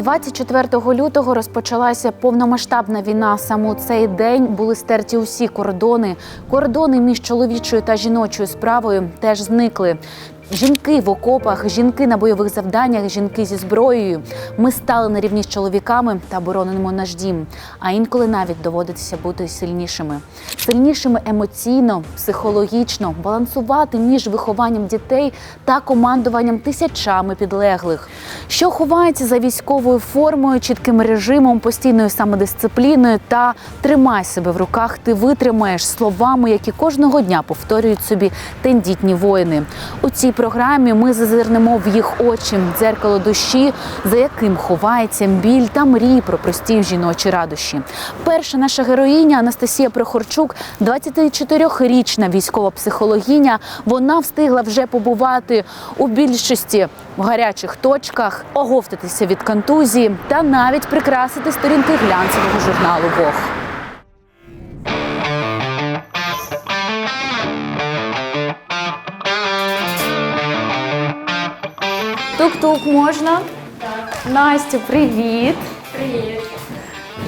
24 лютого розпочалася повномасштабна війна. Саме цей день були стерті усі кордони. Кордони між чоловічою та жіночою справою теж зникли. Жінки в окопах, жінки на бойових завданнях, жінки зі зброєю. Ми стали на рівні з чоловіками та боронимо наш дім. А інколи навіть доводиться бути сильнішими, сильнішими емоційно, психологічно, балансувати між вихованням дітей та командуванням тисячами підлеглих. Що ховається за військовою формою, чітким режимом, постійною самодисципліною та тримай себе в руках, ти витримаєш словами, які кожного дня повторюють собі тендітні воїни. У цій програмі ми зазирнемо в їх очі, дзеркало душі, за яким ховається біль та мрії про прості жіночі радощі. Перша наша героїня Анастасія Прохорчук, 24-річна військова психологиня. Вона встигла вже побувати у більшості в гарячих точках, оговтатися від контузії та навіть прикрасити сторінки глянцевого журналу Вог. Тук-тук можна? Настю, привіт! Привіт.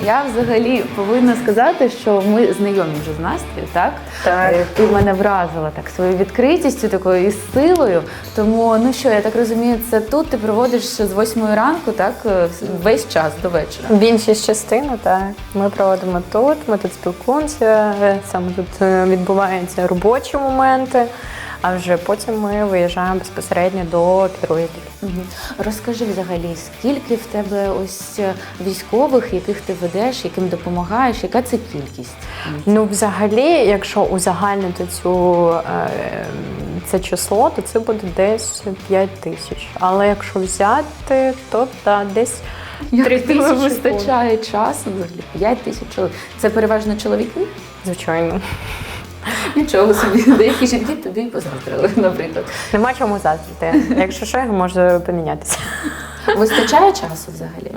Я взагалі повинна сказати, що ми знайомі вже з Настю, так? Так. Е, Ти мене вразила так своєю відкритістю, такою і силою. Тому ну що, я так розумію, це тут ти проводиш з 8 ранку, так е, весь час до вечора. Більшість частини, так. Ми проводимо тут, ми тут спілкуємося, саме тут е, відбуваються робочі моменти, а вже потім ми виїжджаємо безпосередньо до підрозділів. Розкажи взагалі, скільки в тебе ось е, військових, яких ти ведеш, яким допомагаєш, яка це кількість? Ну, взагалі, якщо узагальнити цю е, це число, то це буде десь 5 тисяч. Але якщо взяти, то та, десь Як 3 тобі тисячі вистачає часу взагалі? 5 тисяч чоловік. Це переважно чоловіки? звичайно. Нічого собі, деякі жінки тобі позаздрили, наприклад. Нема чому заздрити. Якщо що, я можу помінятися. Вистачає часу взагалі?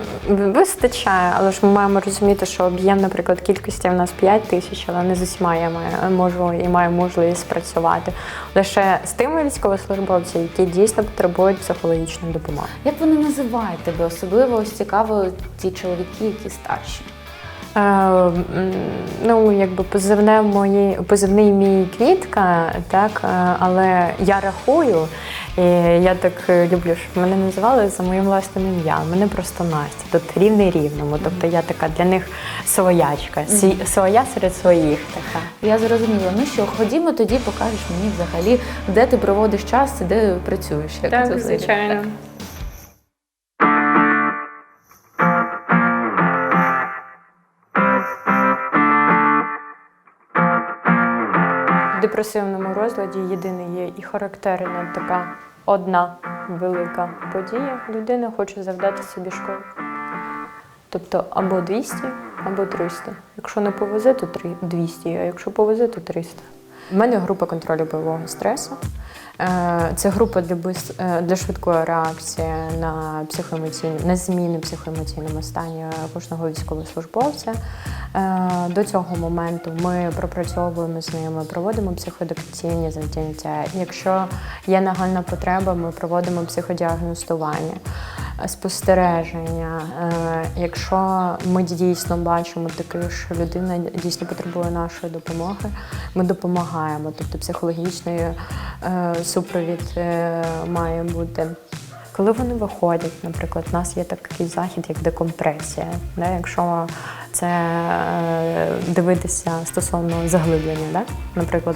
Вистачає, але ж ми маємо розуміти, що об'єм, наприклад, кількості в нас 5 тисяч, але не з усіма я маю, можу і маю можливість спрацювати. Лише з тими військовослужбовцями, які дійсно потребують психологічної допомоги. Як вони називають тебе? Особливо ось цікаво ті чоловіки, які старші. Е, ну, якби позивне мої, позивний мій квітка, так, е, але я рахую, і я так е, люблю, щоб мене називали за моїм власним ім'ям. Мене просто Настя, тут рівний рівному. Тобто я така для них своячка, свій- своя серед своїх така. Я зрозуміла. Ну що, ходімо тоді, покажеш мені взагалі, де ти проводиш час і де працюєш. Як це взагалі? Депресивному розладі єдине є і характерна така одна велика подія. Людина хоче завдати собі шкоду. Тобто або 200, або 300. Якщо не повезе, то три- 200, а якщо повезе, то 300. У мене група контролю бойового стресу. Е, Це група для, е, для швидкої реакції на психоемоційні, на зміни в психоемоційному стані кожного військовослужбовця. Е, До цього моменту ми пропрацьовуємо з ними, проводимо психодикційні заняття. Якщо є нагальна потреба, ми проводимо психодіагностування, спостереження. Е, Якщо ми дійсно бачимо таке, що людина дійсно потребує нашої допомоги, ми допомагаємо. Тобто психологічний е, супровід е, має бути. Коли вони виходять, наприклад, у нас є такий захід, як декомпресія. Да? Якщо це е, дивитися стосовно заглиблення, да? наприклад,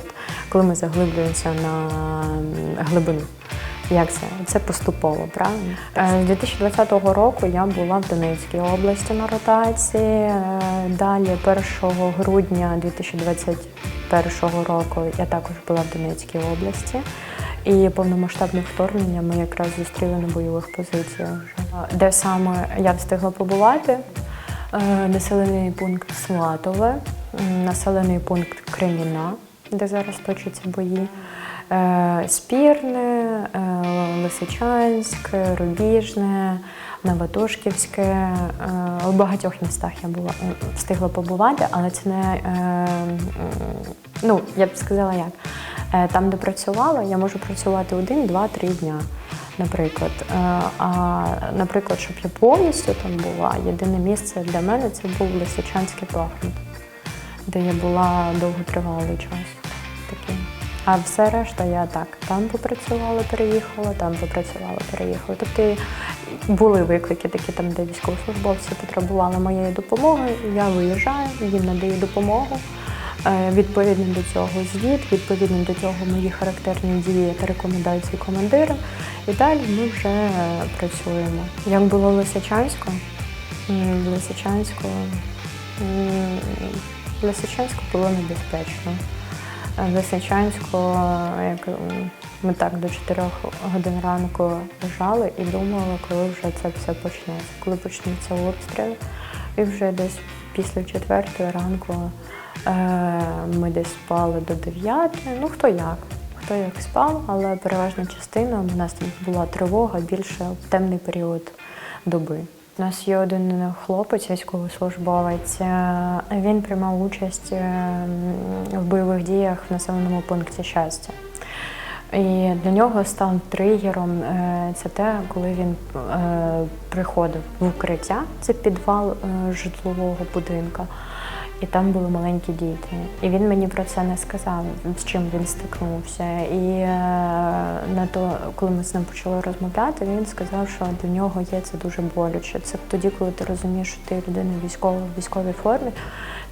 коли ми заглиблюємося на глибину. Як це? Це поступово, правильно? Е, З 2020 року я була в Донецькій області на ротації. Е, Далі, 1 грудня 2021 року, я також була в Донецькій області. І повномасштабне вторгнення ми якраз зустріли на бойових позиціях. Де саме я встигла побувати? Е, Населений пункт Сватове, населений пункт Креміна, де зараз точаться бої. Е, Спірне, е, Лисичанськ, Рубіжне, Новотошківське. Е, У багатьох містах я була встигла побувати, але це не ну, я б сказала як. Там, де працювала, я можу працювати один, два, три дня. наприклад. А, наприклад, щоб я повністю там була, єдине місце для мене це був Лисичанський Бахмут, де я була довготривалий час. Такий. А все решта я так там попрацювала, переїхала, там попрацювала, переїхала. Тобто були виклики такі, там, де військовослужбовці потребували моєї допомоги. Я виїжджаю, їм надаю допомогу. Е, Відповідно до цього звіт, відповідно до цього мої характерні дії та рекомендації командира. І далі ми вже працюємо. Як було в Лисичанську? В Лисичанську, в Лисичанську було небезпечно. Е, Лисичанську, е, як ми так до 4 годин ранку лежали і думали, коли вже це все почнеться, коли почнеться обстріл. І вже десь після четвертої ранку е, ми десь спали до 9. Ну хто як, хто як спав, але переважна частина у нас була тривога більше в темний період доби. У нас є один хлопець, військовослужбовець. е, Він приймав участь е, в бойових діях в населеному пункті щастя. І для нього став тригером е, це те, коли він е, приходив в укриття, це підвал е, житлового будинку, і там були маленькі діти. І він мені про це не сказав, з чим він стикнувся. І е, на то, коли ми з ним почали розмовляти, він сказав, що для нього є це дуже боляче. Це тоді, коли ти розумієш, що ти людина військова в військовій формі,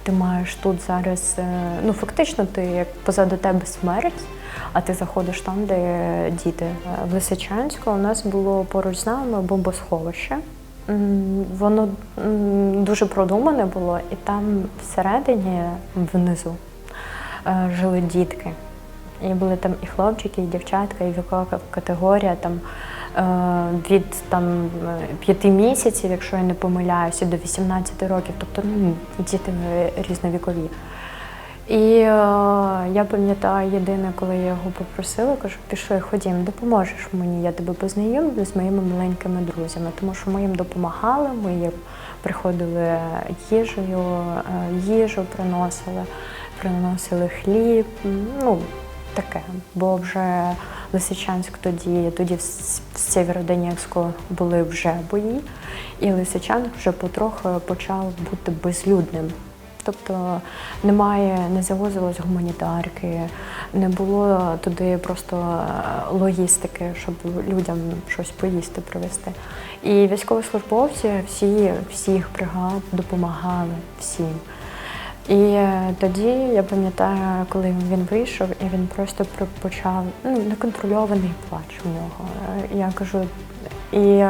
ти маєш тут зараз, е, ну фактично, ти як позаду тебе смерть. А ти заходиш там, де діти. В Лисичанську у нас було поруч з нами бомбосховище. Воно дуже продумане було, і там всередині, внизу, е, жили дітки. І були там і хлопчики, і дівчатка, і вікова категорія там, е, від там, е, п'яти місяців, якщо я не помиляюся, до 18 років. Тобто ну, діти е, різновікові. І е, я пам'ятаю єдине, коли я його попросила, кажу, пішли, ходім, допоможеш мені, я тебе познайомлю з моїми маленькими друзями, тому що ми їм допомагали, ми їм приходили їжею, е, їжу приносили, приносили хліб, ну таке. Бо вже Лисичанськ тоді, тоді в Сєвєродонецьку були вже бої, і Лисичанськ вже потроху почав бути безлюдним. Тобто немає, не завозилось гуманітарки, не було туди просто е, логістики, щоб людям щось поїсти привезти. І військовослужбовці всі, всіх бригад допомагали всім. І е, тоді я пам'ятаю, коли він вийшов, і він просто про- почав ну, неконтрольований плач у нього. Е, Я кажу, і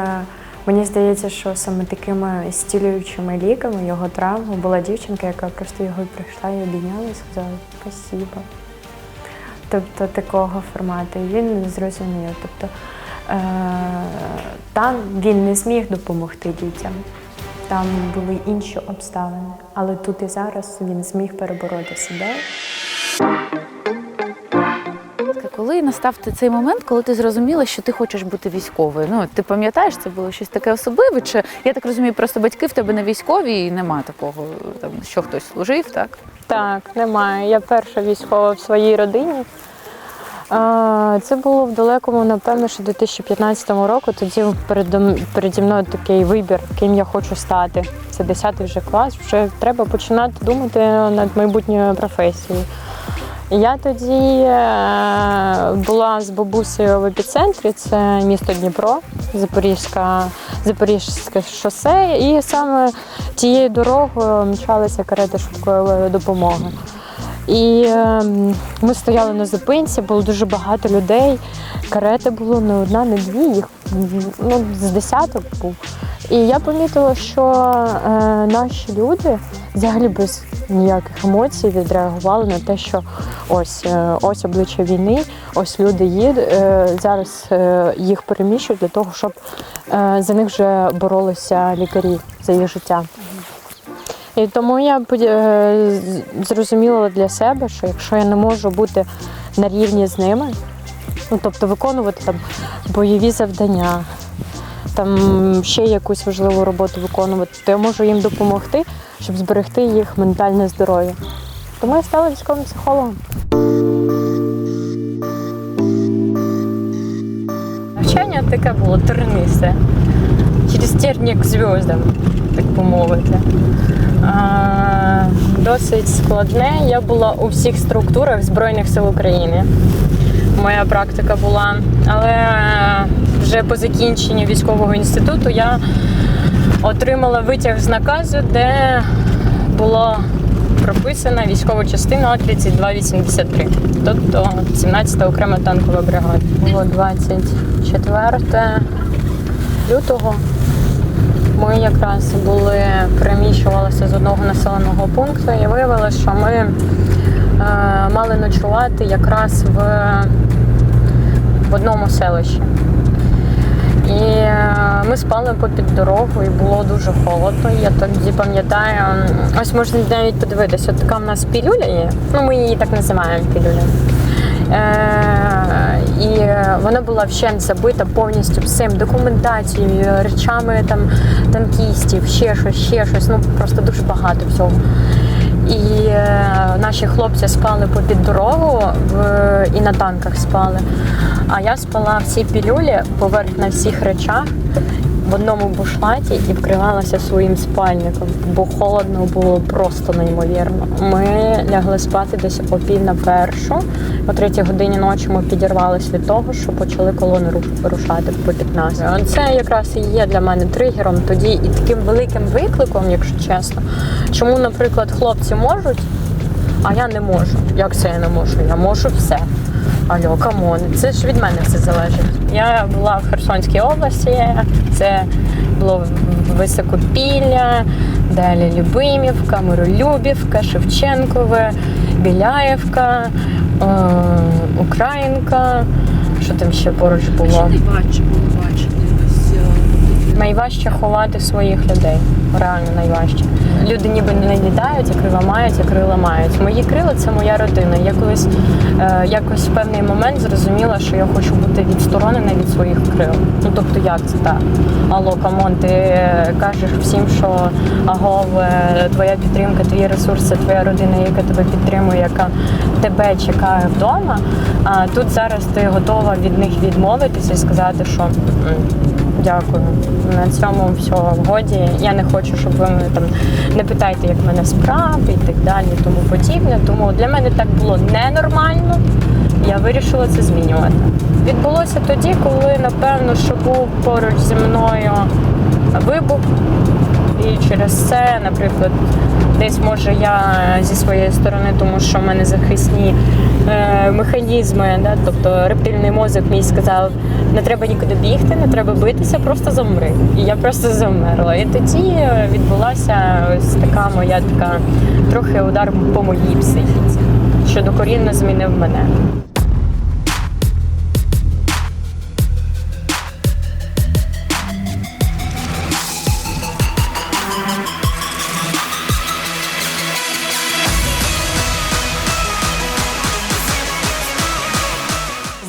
мені здається, що саме такими стілюючими ліками його травму була дівчинка, яка просто його прийшла і обійняла і сказала спасіба. Тобто такого формату. І він зрозумів. Тобто е- там він не зміг допомогти дітям. Там були інші обставини, але тут і зараз він зміг перебороти себе. Коли настав цей момент, коли ти зрозуміла, що ти хочеш бути військовою? Ну ти пам'ятаєш, це було щось таке особливе? Чи я так розумію, просто батьки в тебе не військові і нема такого, там що хтось служив, так? Так, немає. Я перша військова в своїй родині. Це було в далекому, напевно, що 2015 року. Тоді переді мною такий вибір, ким я хочу стати. Це 10 вже клас. Вже треба починати думати над майбутньою професією. Я тоді е, була з бабусею в епіцентрі, це місто Дніпро, Запорізька, Запорізьке шосе, і саме тією дорогою мчалися карети швидкої допомоги. І е, ми стояли на зупинці, було дуже багато людей. Карети було не одна, не дві, їх ну, з десяток був. І я помітила, що е, наші люди взагалі без ніяких емоцій відреагували на те, що ось е, ось обличчя війни, ось люди їдуть, е, зараз е, їх переміщують для того, щоб е, за них вже боролися лікарі за їх життя. І тому я е, зрозуміла для себе, що якщо я не можу бути на рівні з ними, ну тобто виконувати там бойові завдання, там ще якусь важливу роботу виконувати, то я можу їм допомогти, щоб зберегти їх ментальне здоров'я. Тому я стала військовим психологом. Навчання таке було тернисте. Через терні к зв'яздам, так би мовити. А, досить складне. Я була у всіх структурах Збройних сил України. Моя практика була. Але вже по закінченні військового інституту я отримала витяг з наказу, де було прописана військова частина 3283, тобто 17-та окрема танкова бригада. Було 24 лютого. Ми якраз були переміщувалися з одного населеного пункту і виявилося, що ми е, мали ночувати якраз в, в одному селищі. І е, ми спали попід дорогу, і було дуже холодно. Я тоді пам'ятаю, ось можна навіть подивитися, така в нас пілюля є. Ну, ми її так називаємо пілюля. Е, і вона була вщент забита повністю всім документацією, речами там танкістів, ще щось, ще щось. Ну просто дуже багато всього. І е, наші хлопці спали попід дорогу в, і на танках спали. А я спала всі пілюлі поверх на всіх речах в одному бушлаті і вкривалася своїм спальником, бо холодно було просто неймовірно. Ми лягли спати десь о пів на першу. О третій годині ночі ми підірвалися від того, що почали колони рушати попід нас. Це якраз і є для мене тригером тоді і таким великим викликом, якщо чесно. Чому, наприклад, хлопці можуть, а я не можу. Як це я не можу? Я можу все. Алло, камон, це ж від мене все залежить. Я була в Херсонській області, це було Високопілля, далі Любимівка, Миролюбівка, Шевченкове, Біляєвка, е, Українка. Що там ще поруч було? найважче було бачити е, Найважче ховати своїх людей. Реально найважче. Люди ніби не літають, а крила мають, а крила мають. Мої крила це моя родина. Я колись е, якось в певний момент зрозуміла, що я хочу бути відсторонена від своїх крил. Ну тобто, як це так? Алло, камон, ти е, кажеш всім, що агов, е, твоя підтримка, твій ресурс, це твоя родина, яка тебе підтримує, яка тебе чекає вдома. А тут зараз ти готова від них відмовитися і сказати, що. «М, Дякую. На цьому все годі. Я не хочу, щоб ви мене там не питайте, як в мене справи і так далі, тому подібне. Тому для мене так було ненормально. Я вирішила це змінювати. Відбулося тоді, коли напевно, що був поруч зі мною через це, наприклад, десь може я зі своєї сторони, тому що в мене захисні е, механізми, да, тобто рептильний мозок мій сказав, не треба нікуди бігти, не треба битися, просто замри. І я просто замерла. І тоді відбулася ось така моя така трохи удар по моїй психіці, що докорінно змінив мене.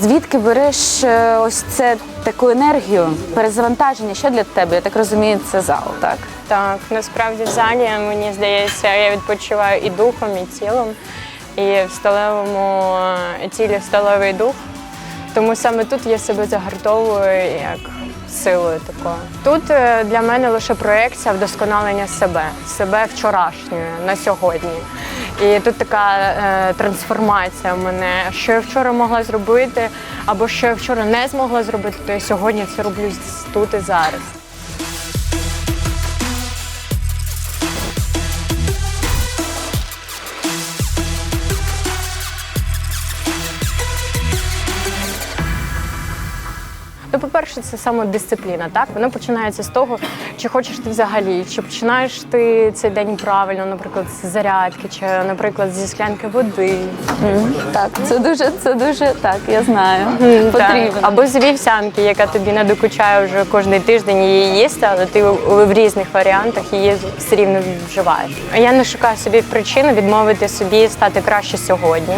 Звідки береш е, ось це таку енергію, перезавантаження? Що для тебе? Я так розумію, це зал, так? Так, насправді в залі мені здається, я відпочиваю і духом, і тілом, і в сталевому е, тілі сталевий дух. Тому саме тут я себе загартовую як силою такою. Тут е, для мене лише проекція вдосконалення себе, себе вчорашньої на сьогодні. І тут така е, трансформація мене, що я вчора могла зробити, або що я вчора не змогла зробити, то я сьогодні це роблю тут і зараз. По-перше, це самодисципліна, так? Воно починається з того, чи хочеш ти взагалі, чи починаєш ти цей день правильно, наприклад, з зарядки, чи, наприклад, зі склянки води. Так, це дуже, це дуже так, я знаю. Так. Потрібно. Або з вівсянки, яка тобі не докучає вже кожен тиждень її їсти, але ти в різних варіантах її все рівно вживаєш. Я не шукаю собі причину відмовити собі стати краще сьогодні.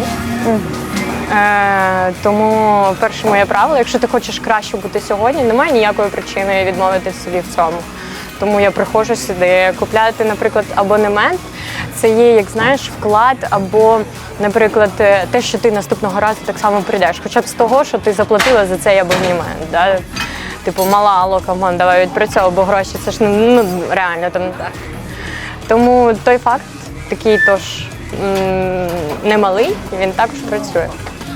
Е, тому перше моє правило, якщо ти хочеш краще бути сьогодні, немає ніякої причини відмовити собі в цьому. Тому я приходжу сюди купляти, наприклад, абонемент. Це є, як знаєш, вклад або, наприклад, е, те, що ти наступного разу так само прийдеш, хоча б з того, що ти заплатила за цей абонемент. Да? Типу, мала алло, камон, давай відпрацьовуй, бо гроші це ж ну, ну реально там так. Тому той факт такий тож немалий, він також працює.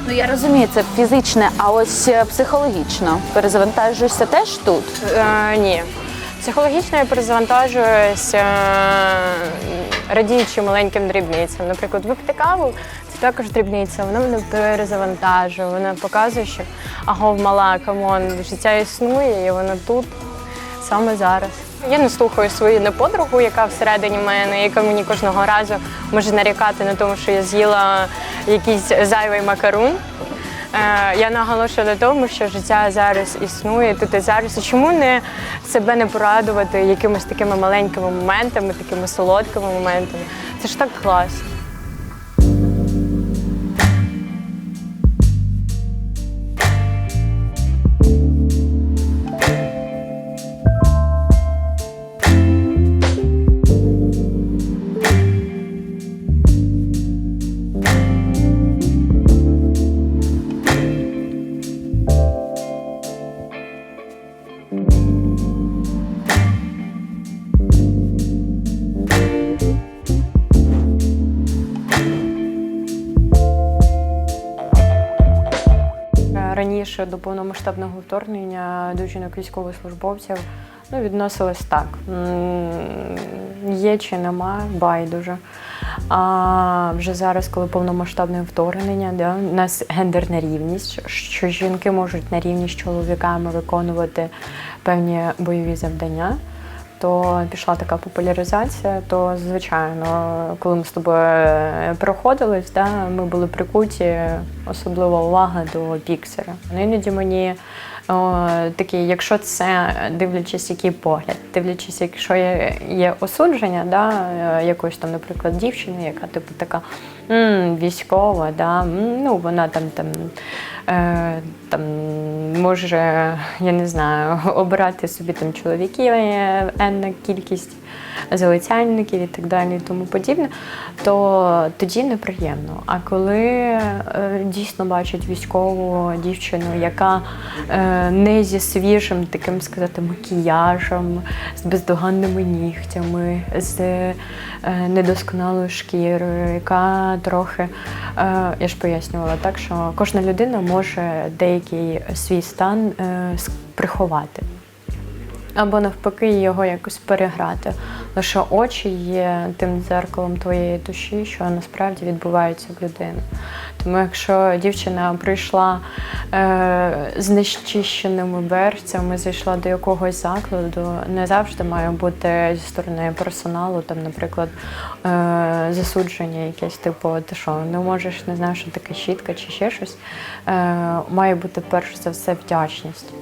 Ну я розумію, це фізичне, а ось е, психологічно. Перезавантажуєшся теж тут. Е, ні. Психологічно я перезавантажуюсь, е, радіючи маленьким дрібницям. Наприклад, випити каву це також дрібниця, вона мене перезавантажує, вона показує, що агов мала, камон, життя існує і вона тут саме зараз. Я не слухаю свою неподругу, яка всередині мене, яка мені кожного разу може нарікати на тому, що я з'їла якийсь зайвий макарун. Е, Я наголошую на тому, що життя зараз існує тут і зараз. І чому не себе не порадувати якимись такими маленькими моментами, такими солодкими моментами? Це ж так класно. До повномасштабного вторгнення до жінок військовослужбовців ну, відносилось так. Є чи нема, байдуже. А вже зараз, коли повномасштабне вторгнення, да, у нас гендерна рівність, що жінки можуть на рівні з чоловіками виконувати певні бойові завдання. То пішла така популяризація, то звичайно, коли ми з тобою е, проходились, да, ми були прикуті, особлива увага до біксера. Ну, Іноді мені о, такий, якщо це дивлячись, який погляд, дивлячись, якщо є, є осудження, да, е, якоїсь там, наприклад, дівчини, яка типу така м, військова, да, м, ну вона там там. Е, там може, я не знаю, обирати собі там чоловіків, е, енна кількість залицяльників і так далі, і тому подібне, то тоді неприємно. А коли е, дійсно бачать військову дівчину, яка не зі свіжим таким сказати макіяжем, з бездоганними нігтями, з недосконалою шкірою, яка трохи, я ж пояснювала так, що кожна людина може деякий свій стан е, приховати. Або навпаки його якось переграти. Лише очі є тим дзеркалом твоєї душі, що насправді відбувається в людини. Тому якщо дівчина прийшла е, з нещищеними берцями, зайшла до якогось закладу, не завжди має бути зі сторони персоналу, там, наприклад, е, засудження якесь, типу, ти що, не можеш, не знаю, що таке щітка чи ще щось. Е, має бути перш за все вдячність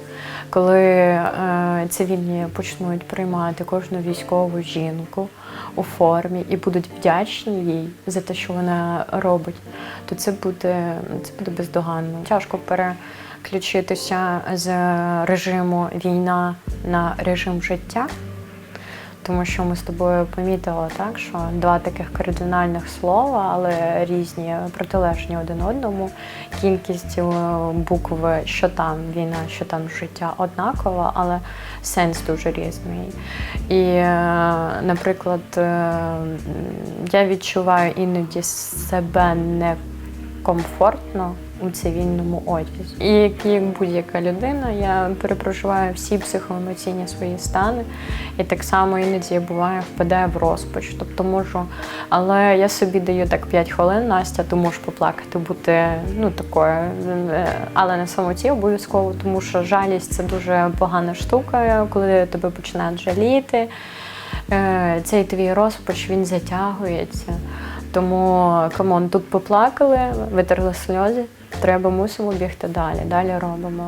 коли е, цивільні почнуть приймати кожну військову жінку у формі і будуть вдячні їй за те, що вона робить, то це буде, це буде бездоганно. Тяжко переключитися з режиму війна на режим життя. Тому що ми з тобою помітили так, що два таких кардинальних слова, але різні, протилежні один одному. Кількість е, букв, що там війна, що там життя однакова, але сенс дуже різний. І, е, наприклад, е, я відчуваю іноді себе некомфортно у цивільному одязі. І як, як будь-яка людина, я перепроживаю всі психоемоційні свої стани. І так само іноді я буває впадаю в розпач. Тобто можу, але я собі даю так 5 хвилин, Настя, ти можеш поплакати, бути ну такою, е, але на самоті обов'язково, тому що жалість це дуже погана штука, коли тебе починають жаліти. Е, Цей твій розпач він затягується. Тому камон, тут поплакали, витерли сльози. Треба мусимо бігти далі. Далі робимо.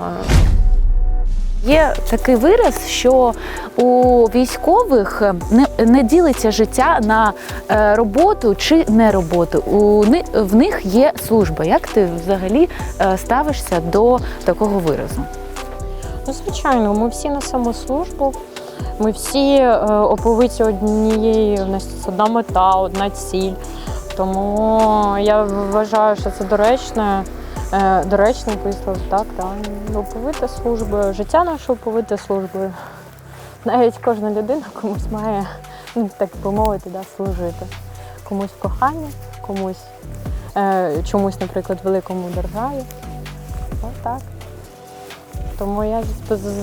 Є такий вираз, що у військових не, не ділиться життя на е, роботу чи не роботу. У в них є служба. Як ти взагалі е, ставишся до такого виразу? Ну, звичайно, ми всі на самослужбу. Ми всі е, оповиті однією, у нас одна мета, одна ціль. Тому я вважаю, що це доречне Е, доречний вислов, так, так. Оповита служба, життя наше оповите службою. Навіть кожна людина комусь має, ну, так би мовити, да, служити. Комусь в коханні, комусь е, чомусь, наприклад, великому державі. Отак. Тому я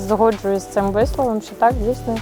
згоджуюсь з цим висловом, що так, дійсно,